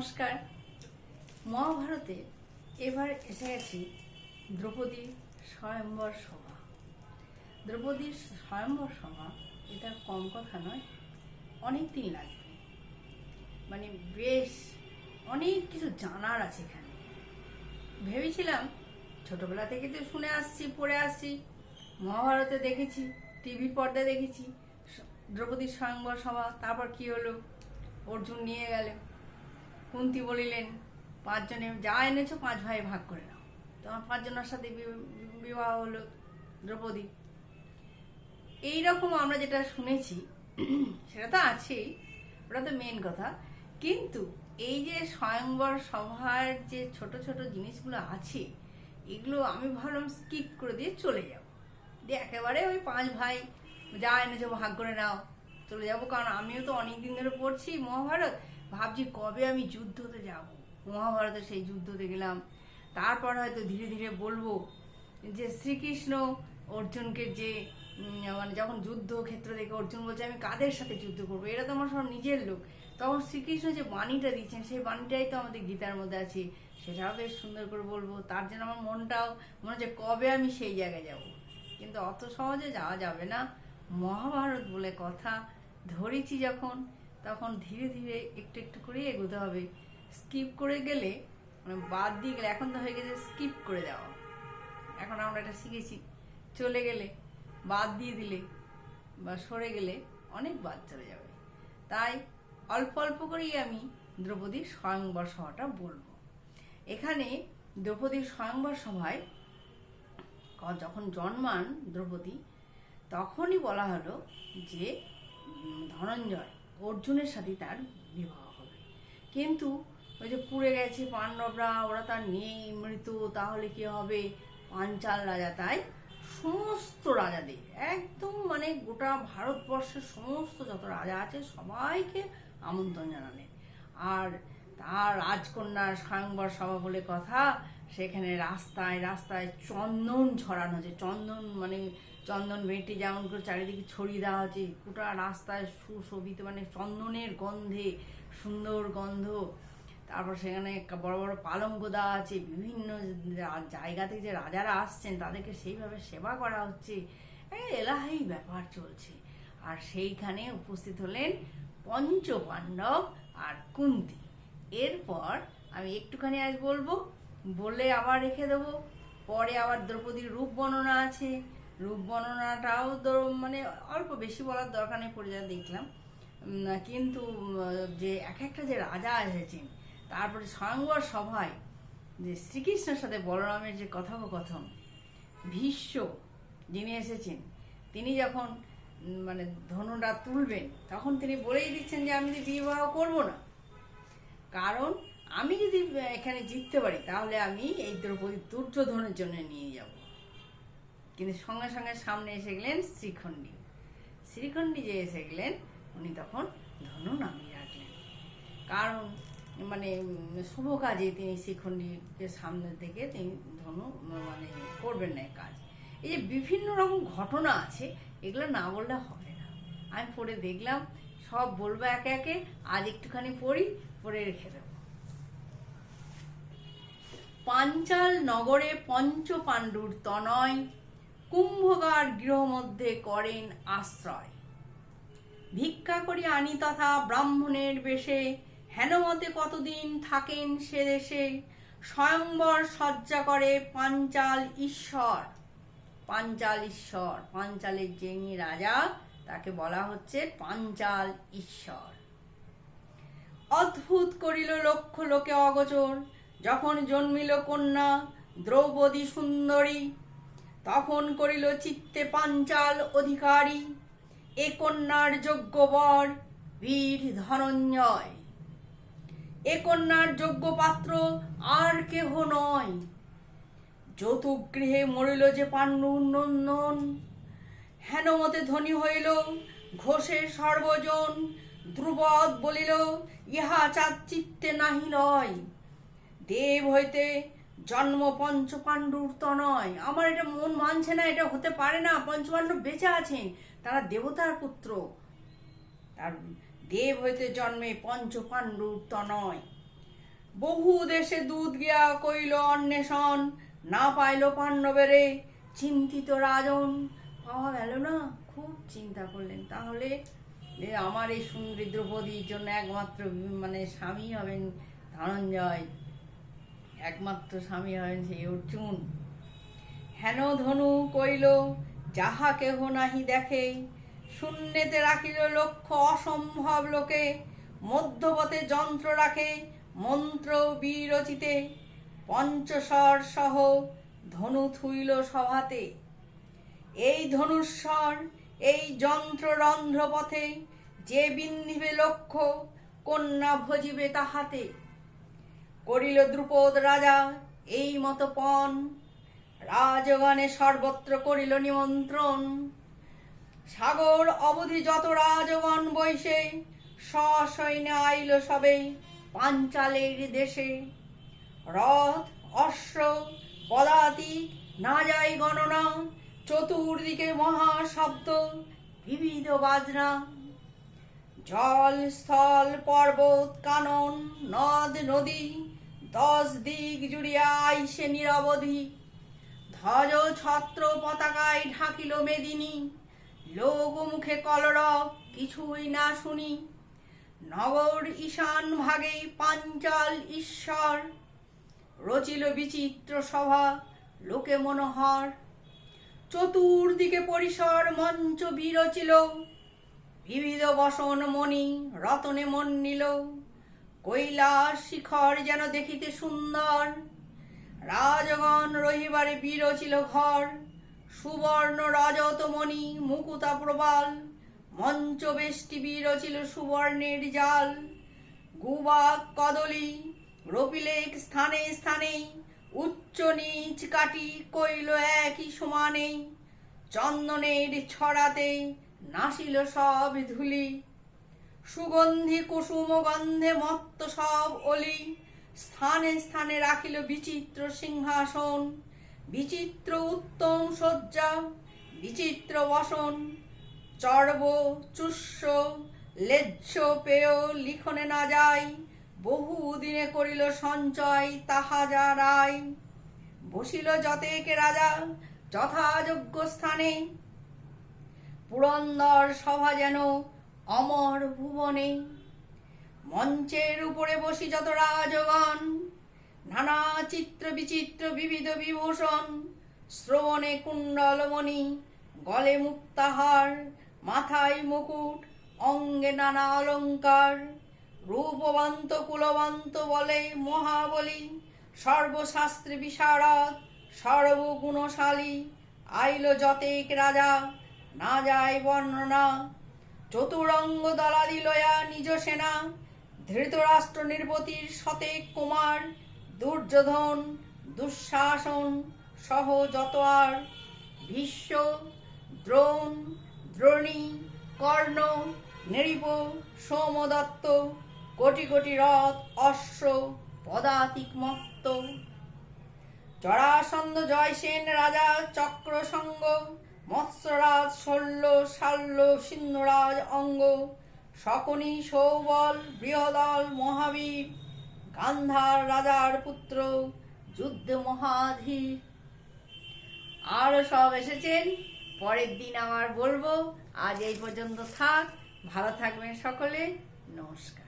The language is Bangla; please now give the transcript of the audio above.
নমস্কার। মহাভারতে এবার এসে গেছি দ্রৌপদীর স্বয়ম্বর সভা। দ্রৌপদীর স্বয়ম্বর সভা, এটা কম কথা নয়, অনেক দিন লাগবে। মানে বেশ অনেক কিছু জানার আছে এখানে। ভেবেছিলাম ছোটবেলা থেকে তো শুনে আসছি, পড়ে আসছি, মহাভারতে দেখেছি, টিভি পর্দায় দেখেছি দ্রৌপদীর স্বয়ংবর সভা, তারপর কি হলো? অর্জুন নিয়ে গেল কুন্তি বলিলেন, পাঁচজনে যা এনেছো, পাঁচ ভাই ভাগ করে নাও। তখন পাঁচজনের সাথে বিবাহ হলো দ্রৌপদী। এইরকম আমরা যেটা শুনেছি, সেটা তো আছেই, ওটা তো মেন কথা। কিন্তু এই যে স্বয়ংবর সভার যে ছোট ছোট জিনিসগুলো আছে, এগুলো আমি ভাবলাম স্কিপ করে দিয়ে চলে যাব। দিয়ে একেবারে ওই পাঁচ ভাই যা এনেছো ভাগ করে নাও, চলে যাব। কারণ আমিও তো অনেক দিন ধরে পড়ছি মহাভারত। ভাবছি কবে আমি যুদ্ধতে যাব। মহাভারতে সেই যুদ্ধতে গেলাম। তারপর হয়তো ধীরে ধীরে বলব যে শ্রীকৃষ্ণ অর্জুনকে যে মানে যখন যুদ্ধ ক্ষেত্র দেখে অর্জুন বলছে, আমি কাদের সাথে যুদ্ধ করব? এরা তো আমার সব নিজের লোক। তখন শ্রীকৃষ্ণ যে বাণীটা দিচ্ছেন, সেই বাণীটাই তো আমাদের গীতার মধ্যে আছে। সেটাও বেশ সুন্দর করে বলব। তার জন্য আমার মনটাও, মনে হচ্ছে কবে আমি সেই জায়গায় যাব। কিন্তু অত সহজে যাওয়া যাবে না। মহাভারত বলে কথা ধরেছি যখন তখন ধীরে ধীরে একটু একটু করেই এগোতে হবে। স্কিপ করে গেলে মানে বাদ দিয়ে গেলে, এখন তো হয়ে গেছে স্কিপ করে দেওয়া। এখন আমরা এটা শিখেছি। চলে গেলে, বাদ দিয়ে দিলে বা সরে গেলে অনেক বাদ চলে যাবে। তাই অল্প অল্প করেই আমি দ্রৌপদীর স্বয়ংবর সভাটা বলব। এখানে দ্রৌপদীর স্বয়ংবর সভায় যখন জন্মান দ্রৌপদী, তখনই বলা হলো যে, ধনঞ্জয়। অর্জুনের সাথে তার বিবাহ হবে। কিন্তু ওই যে পুড়ে গেছে পাণ্ডবরা, ওরা তার নেই মৃত তাহলে কি হবে? পাঞ্চাল রাজা তাই সমস্ত রাজাদের, একদম মানে গোটা ভারতবর্ষের সমস্ত যত রাজা আছে, সবাইকে আমন্ত্রণ জানালেন। আর তার রাজকন্যার স্বয়ংবর সভা বলে কথা, সেখানে রাস্তায় রাস্তায় চন্দন ছড়ানো হচ্ছে চন্দন মানে চন্দন বেটে যেমন করে চারিদিকে ছড়িয়ে দেওয়া হচ্ছে গোটা রাস্তায় সুশোভিত মানে চন্দনের গন্ধে, সুন্দর গন্ধ। তারপর সেখানে বড় বড় পালঙ্ক দেওয়া আছে, বিভিন্ন জায়গা থেকে যে রাজারা আসছেন, তাদেরকে সেইভাবে সেবা করা হচ্ছে। এলাহাই ব্যাপার চলছে। আর সেইখানে উপস্থিত হলেন পঞ্চ পাণ্ডব আর কুন্তি। এরপর আমি একটুখানি আজ বলব, বলে আবার রেখে দেবো। পরে আবার দ্রৌপদীর রূপ বর্ণনা আছে। রূপ বর্ণনাটাও মানে অল্প বেশি বলার দরকার নেই পড়ে দেখলাম। কিন্তু যে এক একটা যে রাজা এসেছেন, তারপরে স্বয়ংবর সভায় যে শ্রীকৃষ্ণের সাথে বলরামের যে কথোপকথন, ভীষ্ম যিনি এসেছেন, তিনি যখন মানে ধনুটা তুলবেন, তখন তিনি বলেই দিচ্ছেন যে আমি তো বিবাহ করব না। কারণ আমি যদি এখানে জিততে পারি, তাহলে আমি এই দ্রৌপদী দুর্যোধনের জন্য নিয়ে যাব। কিন্তু সঙ্গে সঙ্গে সামনে এসে গেলেন শ্রীখণ্ডী। শ্রীখণ্ডী যে এসে গেলেন, উনি তখন ধনু নামিয়ে রাখলেন কারণ মানে শুভ কাজে তিনি শ্রীখণ্ডীকে সামনে থেকে তিনি ধনু মানে করবেন না কাজ। এই যে বিভিন্ন রকম ঘটনা আছে, এগুলো না বললে হবে না। আমি পড়ে দেখলাম, সব বলব একে একে, আজ একটুখানি পড়ি, পড়ে রেখে দেবো। পাঞ্চাল নগরে পঞ্চ পাণ্ডুর তনয় কুম্ভকার গৃহ মধ্যে করেন আশ্রয়। ভিক্ষা করি আনি তথা ব্রাহ্মণের বেশে হেনমতে কতদিন থাকেন সে দেশে? স্বয়ংবর সজ্জা করে পাঞ্চাল ঈশ্বর। পাঞ্চাল ঈশ্বর, পাঞ্চালের যিনি রাজা, তাকে বলা হচ্ছে পাঞ্চাল ঈশ্বর। অদ্ভুত করিল লক্ষ লোকে অগোচর। যখন জন্মিল কন্যা, দ্রৌপদী সুন্দরী তখন করিল চিত্তে পাঞ্চাল অধিকারী। এ কন্যার যোগ্য বর বীর ধনঞ্জয়। এ কন্যার যোগ্য পাত্র আর কেহ নয়। যৌতুগৃহে মরিল যে পাণ্ডু নন্দন। হেনমতে ধনী হইল ঘোষের সর্বজন। ধ্রুবদ বলিল, ইহা চাঁদ চিত্তে নাহি লয় দেব হইতে জন্ম পঞ্চ পাণ্ডুর নয়। আমার এটা মন মানছে না, এটা হতে পারে না। পঞ্চপাণ্ডব বেঁচে আছেন, তারা দেবতার পুত্র। তার দেব হইতে জন্মে পঞ্চ তো নয়। বহু দেশে দুধ গিয়া কইল, অন্বেষণ, না পাইল পাণ্ডবেরে চিন্তিত রাজন। পাওয়া গেল না, খুব চিন্তা করলেন। তাহলে আমার এই সুন্দরী দ্রৌপদীর জন্য একমাত্র মানে স্বামী হবেন ধনঞ্জয়। একমাত্র স্বামী হবেন সেই অর্জুন। হেন ধনু কইল, যাহা কেহ নাহি দেখে, শূন্যেতে রাখিল লক্ষ্য অসম্ভব লোকে, মধ্যপথে যন্ত্র রাখে, মন্ত্র বিরচিতে, পঞ্চস্বর সহ ধনু থুইল সভাতে। এই ধনুস্বর, এই যন্ত্র রন্ধ্রপথে, যে বিন্ধিবে লক্ষ্য কন্যা ভজিবে তাহাতে। করিল দ্রুপদ রাজা, এই মত পণ। রাজগণে সর্বত্র করিল নিমন্ত্রণ। সাগর অবধি যত রাজগণ বৈশে সসৈন্যে আইল সবে পাঞ্চালের দেশে। রথ, অশ্ব পদাতি না যায় গণনা, চতুর্দিকে মহাশব্দ, বিবিধ বাজনা। জল, স্থল, পর্বত, কানন, নদ, নদী দশ দিক জুড়িয়া আইসে নিরবধি। ধ্বজ ছত্র পতাকায় ঢাকিল মেদিনী। লোক মুখে কলরব কিছুই না শুনি। নগর ঈশান ভাগে পাঞ্চাল ঈশ্বর। রচিল বিচিত্র সভা, লোকে মনোহর। চতুর্দিকে পরিসর মঞ্চ বিরচিল। বিবিধ বসন মণি রতনে মন নিল। কৈলাস শিখর যেন দেখিতে সুন্দর। রাজগণ রহিবারে বিরচিল ঘর। সুবর্ণ রজত মণি মুকুতা প্রবাল। মঞ্চ বেষ্টি বিরচিল সুবর্ণের জাল। গুবাক কদলি রপিলেক স্থানে স্থানে, উচ্চ নিচ কাটি কইল একই সমানে। চন্দনের ছড়াতে নাসিল সব ধুলি। সুগন্ধি কুসুম গন্ধে মত্ত সব অলি। স্থানে স্থানে রাখিল বিচিত্র সিংহাসন। বিচিত্র উত্তম শয্যা, বিচিত্র বসন। চর্ব, চুষ্য, লেজ্জ পেয় লিখনে না যাই। বহু দিনে করিল সঞ্চয়, তাহা যা রায়। বসিল যতেকে রাজা, যথাযোগ্য স্থানে। পুরন্দর সভা যেন অমর ভুবনে। মঞ্চের উপরে বসি যত রাজগণ, নানা চিত্র বিচিত্র, বিবিধ বিভূষণ, শ্রবণে কুণ্ডলমণি, গলে মুক্তাহার, মাথায় মুকুট, অঙ্গে নানা অলঙ্কার, রূপবন্ত, কুলবন্ত বলে মহাবলী, সর্বশাস্ত্রে বিশারদ, সর্বগুণশালী, আইল যতেক রাজা, না যায় বর্ণনা চতুরঙ্গ দলাদি লয়া নিজ সেনা, ধৃতরাষ্ট্র নির্বতির শতেক কুমার, দুর্যোধন, দুঃশাসন সহ যত আর, ভীষ্ম, দ্রোণ, দ্রোণী, কর্ণ, নৃপ, সোমদত্ত, কোটি কোটি রথ, অশ্ব, পদাতিক মত্ত। জরাসন্ধ জয়সেন রাজা চক্র সঙ্গ মৎস্যরাজ, শল্য, শাল্য সিন্ধুরাজ অঙ্গ, শকুনি সৌবল বৃহদল, মহাবীর, গান্ধার রাজার পুত্র, যুদ্ধ মহাধীর। আরও সব এসেছেন? পরের দিন আবার বলব, আজ এই পর্যন্ত থাক, ভালো থাকবেন সকলে, নমস্কার।